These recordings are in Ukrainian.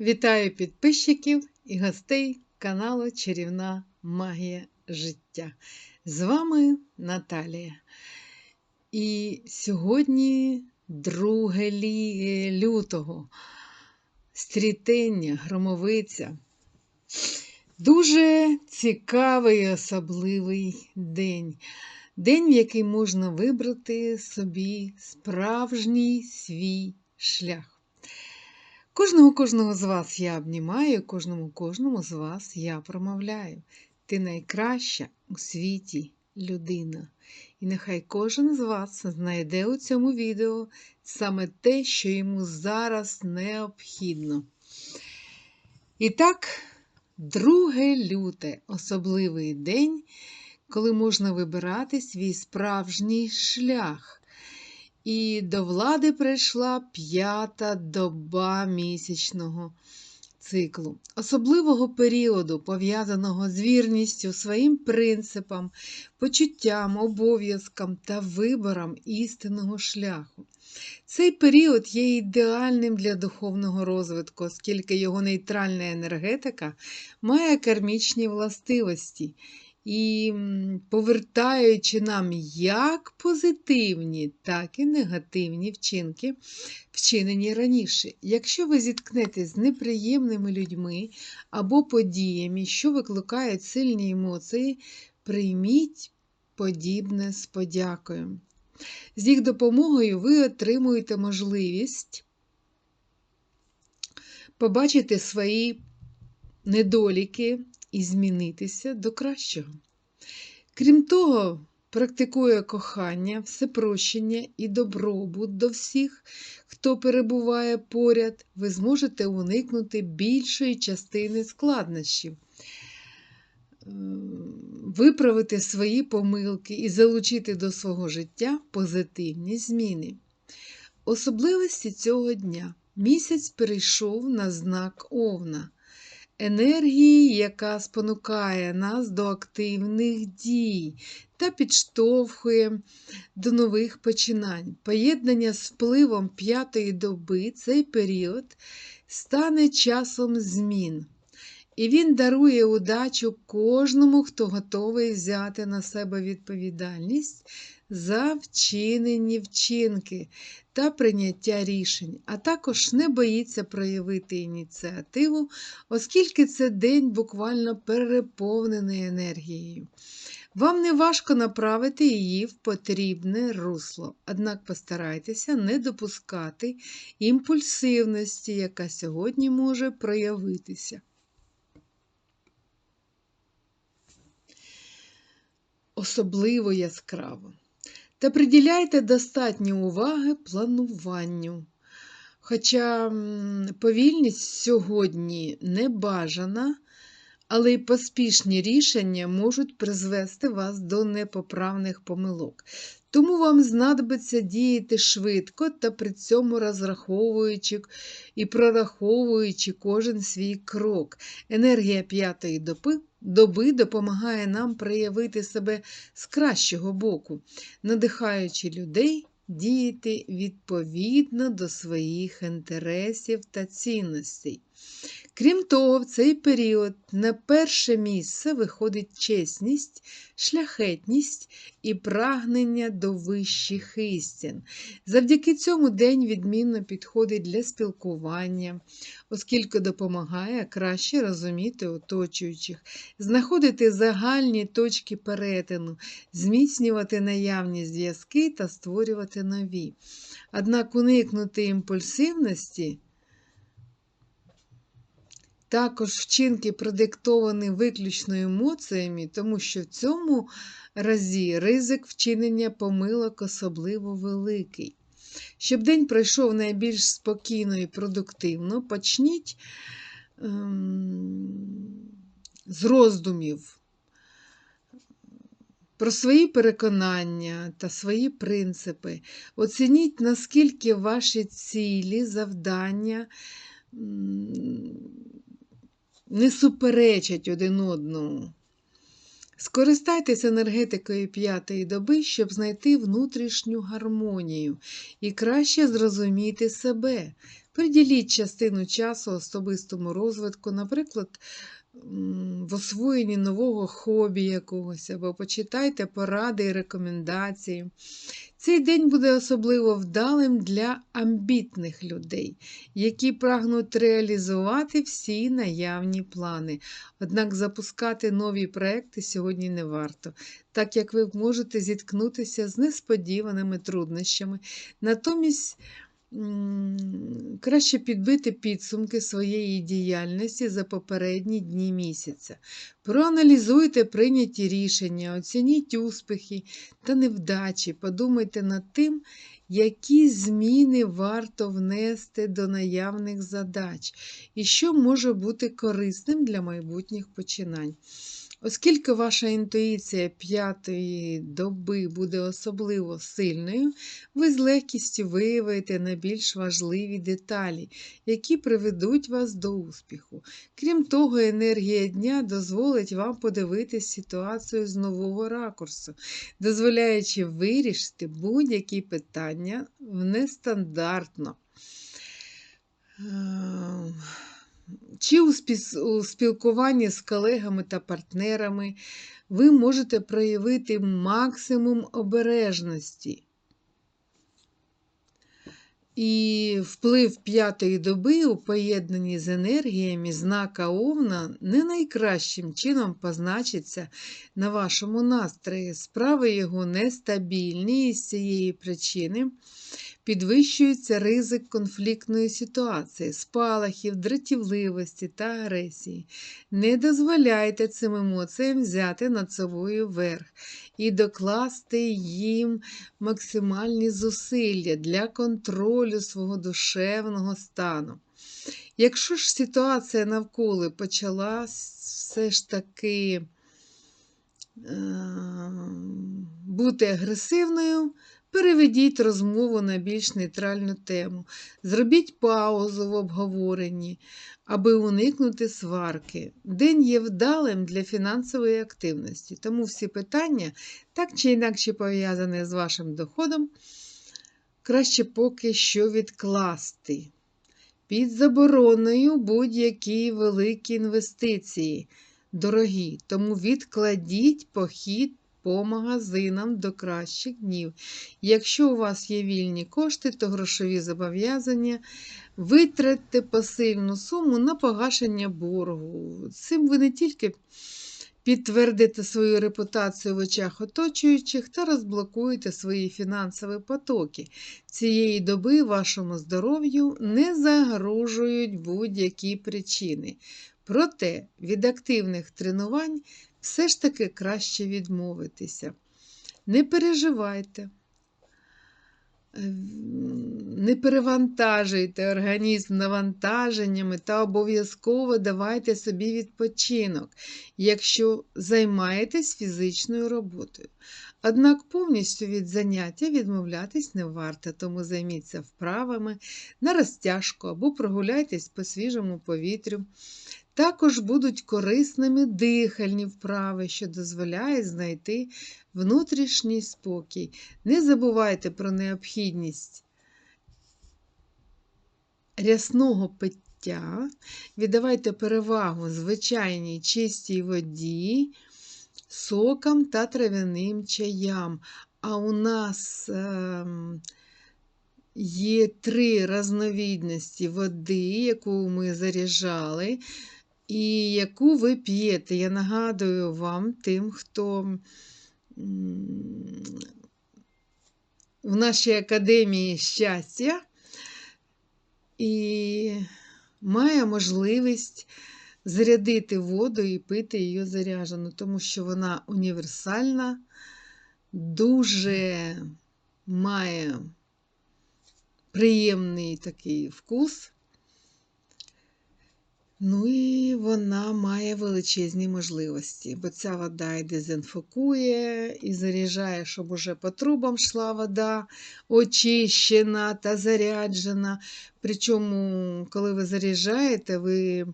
Вітаю підписчиків і гостей каналу Чарівна Магія життя. З вами Наталія. І сьогодні 2 лютого. Стрітення, громовиця. Дуже цікавий і особливий день. День, в який можна вибрати собі справжній свій шлях. Кожного кожного з вас я обнімаю, кожному кожному з вас я промовляю. Ти найкраща у світі людина. І нехай кожен з вас знайде у цьому відео саме те, що йому зараз необхідно. І так, 2 люте особливий день, коли можна вибирати свій справжній шлях. І до влади прийшла п'ята доба місячного циклу, особливого періоду, пов'язаного з вірністю своїм принципам, почуттям, обов'язкам та вибором істинного шляху. Цей період є ідеальним для духовного розвитку, оскільки його нейтральна енергетика має кармічні властивості і повертаючи нам як позитивні, так і негативні вчинки, вчинені раніше. Якщо ви зіткнетесь з неприємними людьми або подіями, що викликають сильні емоції, прийміть подібне з подякою. З їх допомогою ви отримуєте можливість побачити свої недоліки і змінитися до кращого. Крім того, практикує кохання, всепрощення і добробут до всіх, хто перебуває поряд, ви зможете уникнути більшої частини складнощів, виправити свої помилки і залучити до свого життя позитивні зміни. Особливості цього дня місяць перейшов на знак Овна енергії, яка спонукає нас до активних дій та підштовхує до нових починань. Поєднання з впливом п'ятої доби цей період стане часом змін. І він дарує удачу кожному, хто готовий взяти на себе відповідальність за вчинені вчинки та прийняття рішень, а також не боїться проявити ініціативу, оскільки це день буквально переповнений енергією. Вам не важко направити її в потрібне русло, однак постарайтеся не допускати імпульсивності, яка сьогодні може проявитися. Особливо яскраво. Та приділяйте достатньо уваги плануванню. Хоча повільність сьогодні не бажана, але й поспішні рішення можуть призвести вас до непоправних помилок. Тому вам знадобиться діяти швидко та при цьому розраховуючи і прораховуючи кожен свій крок. Енергія п'ятої доби доби допомагає нам проявити себе з кращого боку, надихаючи людей діяти відповідно до своїх інтересів та цінностей. Крім того, в цей період на перше місце виходить чесність, шляхетність і прагнення до вищих істин. Завдяки цьому день відмінно підходить для спілкування, оскільки допомагає краще розуміти оточуючих, знаходити загальні точки перетину, зміцнювати наявні зв'язки та створювати нові. Однак уникнути імпульсивності. Також вчинки продиктовані виключно емоціями, тому що в цьому разі ризик вчинення помилок особливо великий. Щоб день пройшов найбільш спокійно і продуктивно, почніть ем, з роздумів про свої переконання та свої принципи. Оцініть, наскільки ваші цілі, завдання не суперечать один одному. Скористайтеся енергетикою п'ятої доби, щоб знайти внутрішню гармонію і краще зрозуміти себе. Приділіть частину часу особистому розвитку, наприклад, в освоєнні нового хобі якогось, або почитайте поради і рекомендації. Цей день буде особливо вдалим для амбітних людей, які прагнуть реалізувати всі наявні плани. Однак запускати нові проекти сьогодні не варто, так як ви можете зіткнутися з несподіваними труднощами. Натомість краще підбити підсумки своєї діяльності за попередні дні місяця. Проаналізуйте прийняті рішення, оцініть успіхи та невдачі, подумайте над тим, які зміни варто внести до наявних задач і що може бути корисним для майбутніх починань. Оскільки ваша інтуїція п'ятої доби буде особливо сильною, ви з легкістю виявите найбільш важливі деталі, які приведуть вас до успіху. Крім того, енергія дня дозволить вам подивитись ситуацію з нового ракурсу, дозволяючи вирішити будь-які питання нестандартно. Чи у спілкуванні з колегами та партнерами ви можете проявити максимум обережності. І вплив п'ятої доби у поєднанні з енергіями знака Овна не найкращим чином позначиться на вашому настрої. Справи його нестабільні, і з цієї причини підвищується ризик конфліктної ситуації, спалахів, дратівливості та агресії. Не дозволяйте цим емоціям взяти над собою верх і докласти їм максимальні зусилля для контролю свого душевного стану. Якщо ж ситуація навколо почала все ж таки е, бути агресивною, переведіть розмову на більш нейтральну тему, зробіть паузу в обговоренні, аби уникнути сварки. День є вдалим для фінансової активності, тому всі питання, так чи інакше пов'язані з вашим доходом, краще поки що відкласти. Під забороною будь-які великі інвестиції, дорогі, тому відкладіть похід по магазинам до кращих днів. Якщо у вас є вільні кошти, то грошові зобов'язання витратьте пасивну суму на погашення боргу. Цим ви не тільки підтвердите свою репутацію в очах оточуючих та розблокуєте свої фінансові потоки. Цієї доби вашому здоров'ю не загрожують будь-які причини. Проте від активних тренувань все ж таки краще відмовитися. Не переживайте. Не перевантажуйте організм навантаженнями та обов'язково давайте собі відпочинок, якщо займаєтесь фізичною роботою. Однак повністю від заняття відмовлятись не варто, тому займіться вправами на розтяжку або прогуляйтесь по свіжому повітрю. Також будуть корисними дихальні вправи, що дозволяють знайти внутрішній спокій. Не забувайте про необхідність рясного пиття, віддавайте перевагу звичайній чистій воді, сокам та трав'яним чаям. А у нас ем, є три різновидності води, яку ми заряджали, і яку ви п'єте. Я нагадую вам, тим, хто в нашій академії щастя і має можливість зарядити воду і пити її заряджену, тому що вона універсальна, дуже має приємний такий вкус. Ну і вона має величезні можливості, бо ця вода і дезінфікує, і заряджає, щоб уже по трубам йшла вода очищена та заряджена. Причому, коли ви заряджаєте, ви...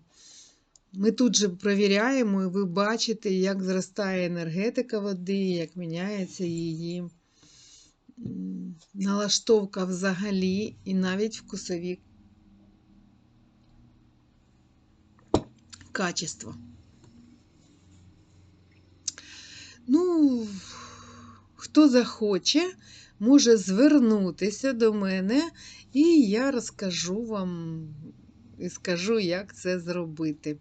ми тут же провіряємо, і ви бачите, як зростає енергетика води, як міняється її налаштовка взагалі, і навіть вкусові качество. Ну, хто захоче, може звернутися до мене, і я розкажу вам і скажу, як це зробити.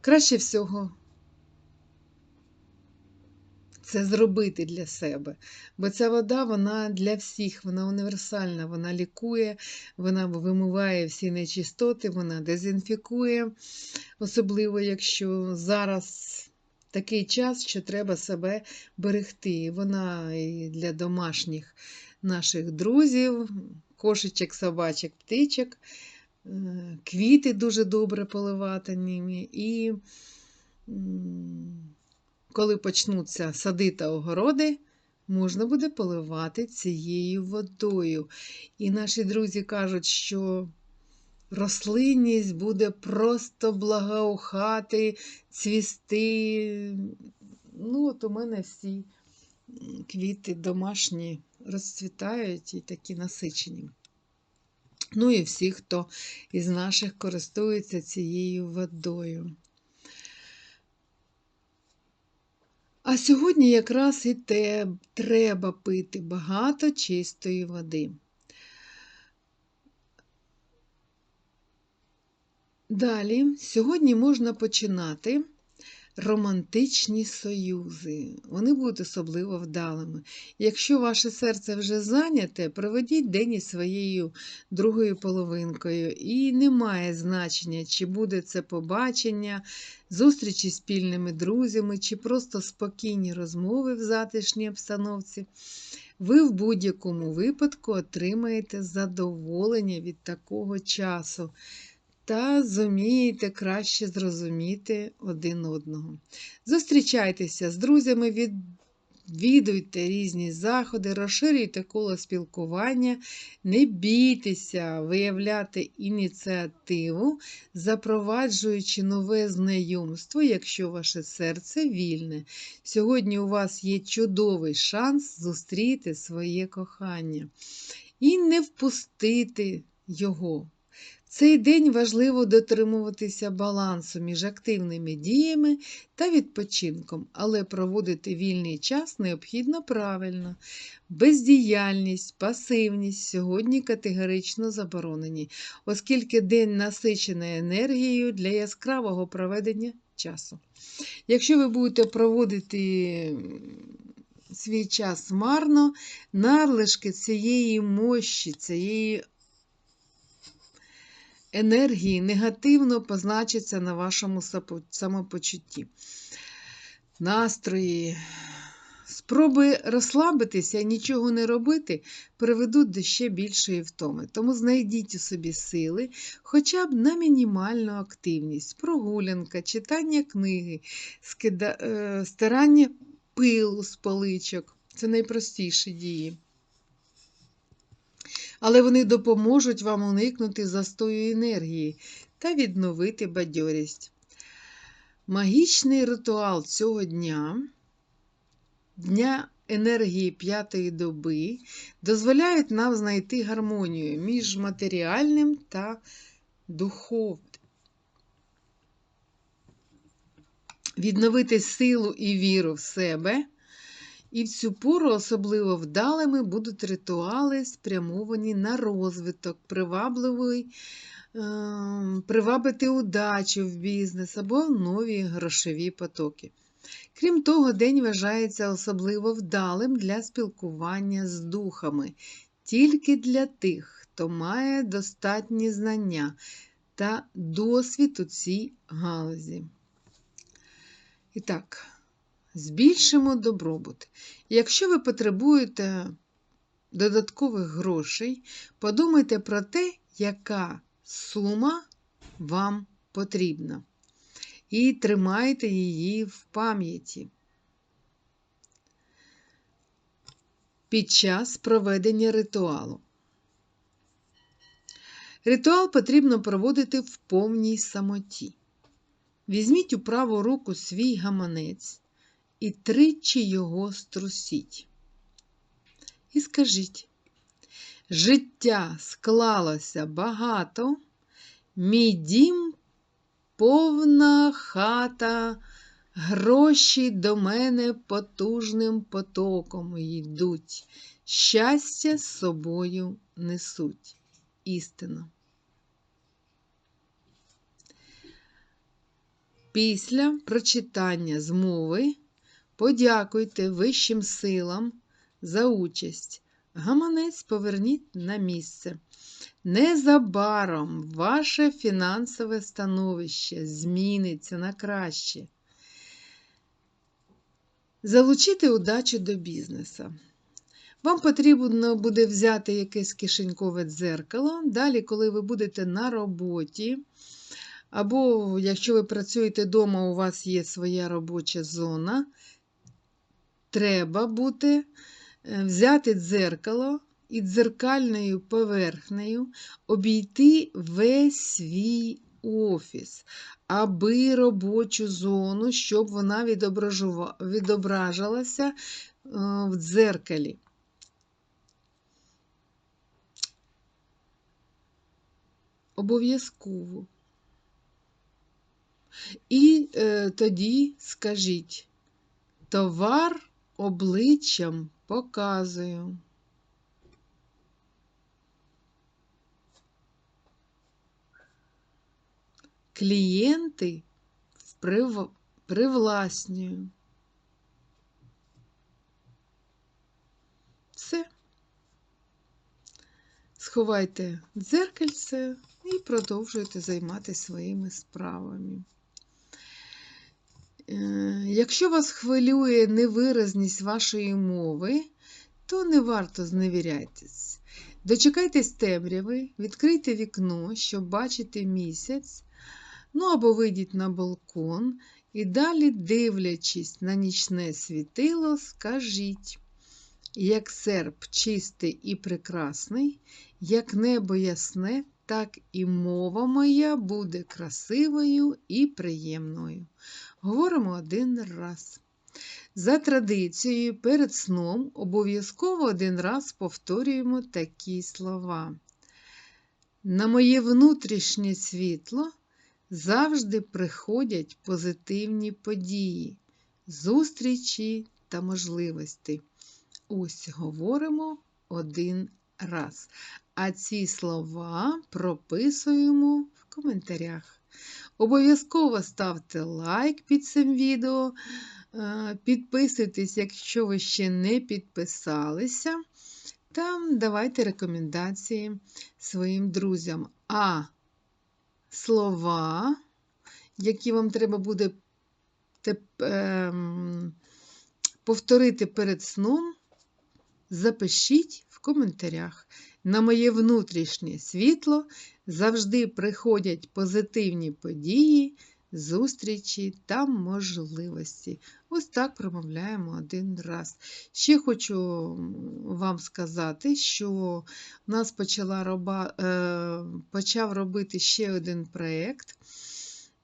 Краще всього це зробити для себе. Бо ця вода, вона для всіх, вона універсальна, вона лікує, вона вимиває всі нечистоти, вона дезінфікує, особливо, якщо зараз такий час, що треба себе берегти. Вона і для домашніх наших друзів, кошечок, собачок, птичок, е, квіти дуже добре поливати ними. І коли почнуться сади та огороди, можна буде поливати цією водою. І наші друзі кажуть, що рослинність буде просто благоухати, цвісти. Ну, от у мене всі квіти домашні розцвітають і такі насичені. Ну і всі, хто із наших користується цією водою. А сьогодні якраз і те треба пити багато чистої води. Далі, сьогодні можна починати романтичні союзи. Вони будуть особливо вдалими. Якщо ваше серце вже зайняте, проведіть день із своєю другою половинкою. І немає значення, чи буде це побачення, зустрічі з спільними друзями, чи просто спокійні розмови в затишній обстановці. Ви в будь-якому випадку отримаєте задоволення від такого часу та зумієте краще зрозуміти один одного. Зустрічайтеся з друзями, відвідуйте різні заходи, розширюйте коло спілкування, не бійтеся виявляти ініціативу, запроваджуючи нове знайомство, якщо ваше серце вільне. Сьогодні у вас є чудовий шанс зустріти своє кохання і не впустити його цей день важливо дотримуватися балансу між активними діями та відпочинком, але проводити вільний час необхідно правильно. Бездіяльність, пасивність сьогодні категорично заборонені, оскільки день насичений енергією для яскравого проведення часу. Якщо ви будете проводити свій час марно, надлишки цієї мощі, цієї енергії негативно позначиться на вашому самопочутті. Настрої. Спроби розслабитися і нічого не робити приведуть до ще більшої втоми. Тому знайдіть у собі сили хоча б на мінімальну активність, прогулянка, читання книги. Е, стирання пилу з поличок це найпростіші дії але вони допоможуть вам уникнути застою енергії та відновити бадьорість. Магічний ритуал цього дня, дня енергії п'ятої доби, дозволяють нам знайти гармонію між матеріальним та духовним. Відновити силу і віру в себе. І в цю пору особливо вдалими будуть ритуали, спрямовані на розвиток, привабливий, е, привабити удачу в бізнес або нові грошові потоки. Крім того, день вважається особливо вдалим для спілкування з духами, тільки для тих, хто має достатні знання та досвід у цій галузі. І так, збільшимо добробут. Якщо ви потребуєте додаткових грошей, подумайте про те, яка сума вам потрібна. І тримайте її в пам'яті. Під час проведення ритуалу. Ритуал потрібно проводити в повній самоті. Візьміть у праву руку свій гаманець і тричі його струсіть. І скажіть, життя склалося багато, мій дім повна хата, гроші до мене потужним потоком йдуть, щастя з собою несуть. Істина. Після прочитання змови подякуйте вищим силам за участь. Гаманець поверніть на місце. Незабаром ваше фінансове становище зміниться на краще. Залучити удачу до бізнесу. Вам потрібно буде взяти якесь кишенькове дзеркало. Далі, коли ви будете на роботі, або якщо ви працюєте вдома, у вас є своя робоча зона, треба буде е, взяти дзеркало і дзеркальною поверхнею обійти весь свій офіс, аби робочу зону, щоб вона відображалася е, в дзеркалі. Обов'язково. І е, тоді скажіть, товар обличчям показую. Клієнти вприв... привласнюю. Все. Сховайте дзеркальце і продовжуйте займатися своїми справами. Е, якщо вас хвилює невиразність вашої мови, то не варто зневірятись. Дочекайтесь темряви, відкрийте вікно, щоб бачити місяць, ну або вийдіть на балкон і далі, дивлячись на нічне світило, скажіть, як серп чистий і прекрасний, як небо ясне, так і мова моя буде красивою і приємною. Говоримо один раз. За традицією, перед сном обов'язково один раз повторюємо такі слова. На моє внутрішнє світло завжди приходять позитивні події, зустрічі та можливості. Ось говоримо один раз. А ці слова прописуємо в коментарях. Обов'язково ставте лайк під цим відео. Е, підписуйтесь, якщо ви ще не підписалися. Та давайте рекомендації своїм друзям. А слова, які вам треба буде ем, повторити перед сном, запишіть в коментарях. На моє внутрішнє світло завжди приходять позитивні події, зустрічі та можливості. Ось так промовляємо один раз. Ще хочу вам сказати, що в нас почала роба, е, почав робити ще один проєкт.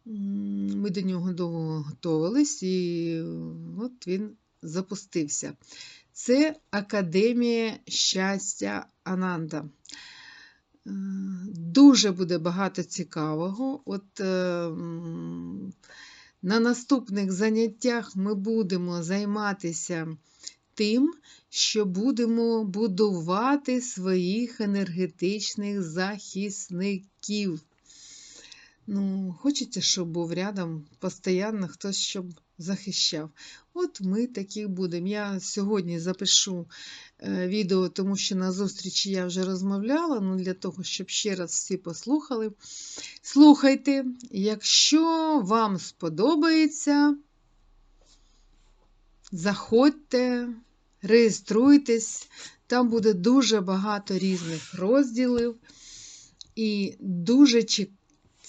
Ми до нього довго готувались, і от він запустився. Це Академія щастя Ананда. Е, дуже буде багато цікавого. От е, На наступних заняттях ми будемо займатися тим, що будемо будувати своїх енергетичних захисників. Ну, Хочеться, щоб був рядом постійно хтось щоб захищав. От ми таких будемо. Я сьогодні запишу е, відео, тому що на зустрічі я вже розмовляла, ну для того, щоб ще раз всі послухали. Слухайте, якщо вам сподобається, заходьте, реєструйтесь, там буде дуже багато різних розділів. І дуже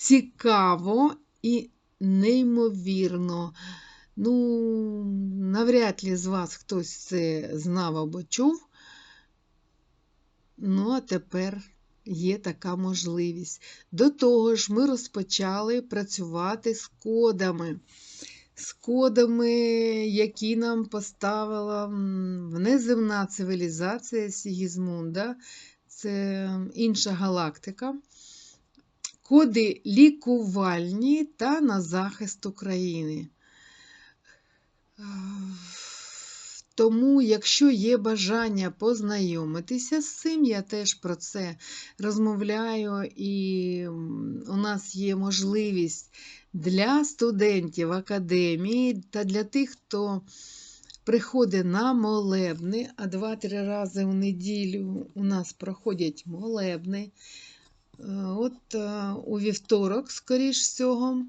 цікаво і неймовірно. Ну, навряд ли з вас хтось це знав або чув. Ну, а тепер є така можливість. До того ж, ми розпочали працювати з кодами. З кодами, які нам поставила внеземна цивілізація Сігізмунда, це інша галактика. Коди лікувальні та на захист України. Е, Тому, якщо є бажання познайомитися з цим, я теж про це розмовляю, і у нас є можливість для студентів академії та для тих, хто приходить на молебни, а два-три рази в неділю у нас проходять молебни. Е, От е, у вівторок, скоріш всього,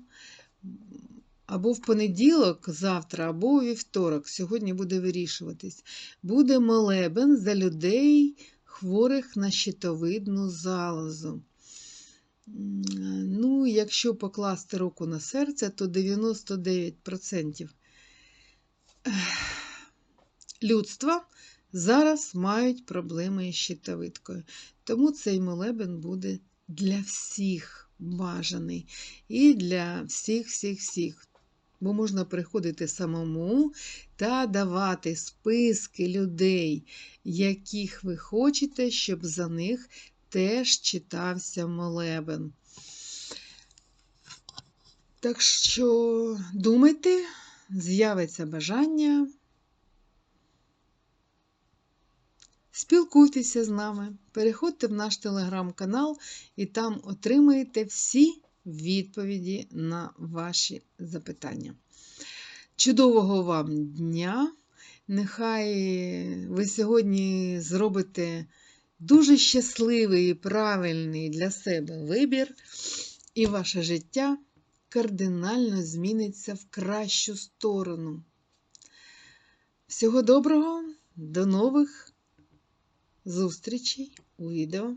або в понеділок, завтра, або у вівторок, сьогодні буде вирішуватись, буде молебен за людей, хворих на щитовидну залозу. Ну, якщо покласти руку на серце, то 99% людства зараз мають проблеми із щитовидкою. Тому цей молебен буде для всіх бажаний і для всіх, всіх, всіх. Бо можна приходити самому та давати списки людей, яких ви хочете, щоб за них теж читався молебен. Так що думайте, з'явиться бажання. Спілкуйтеся з нами, переходьте в наш телеграм-канал і там отримаєте всі відповіді на ваші запитання. Чудового вам дня! Нехай ви сьогодні зробите дуже щасливий і правильний для себе вибір, і ваше життя кардинально зміниться в кращу сторону. Всього доброго, до нових зустрічей у відео.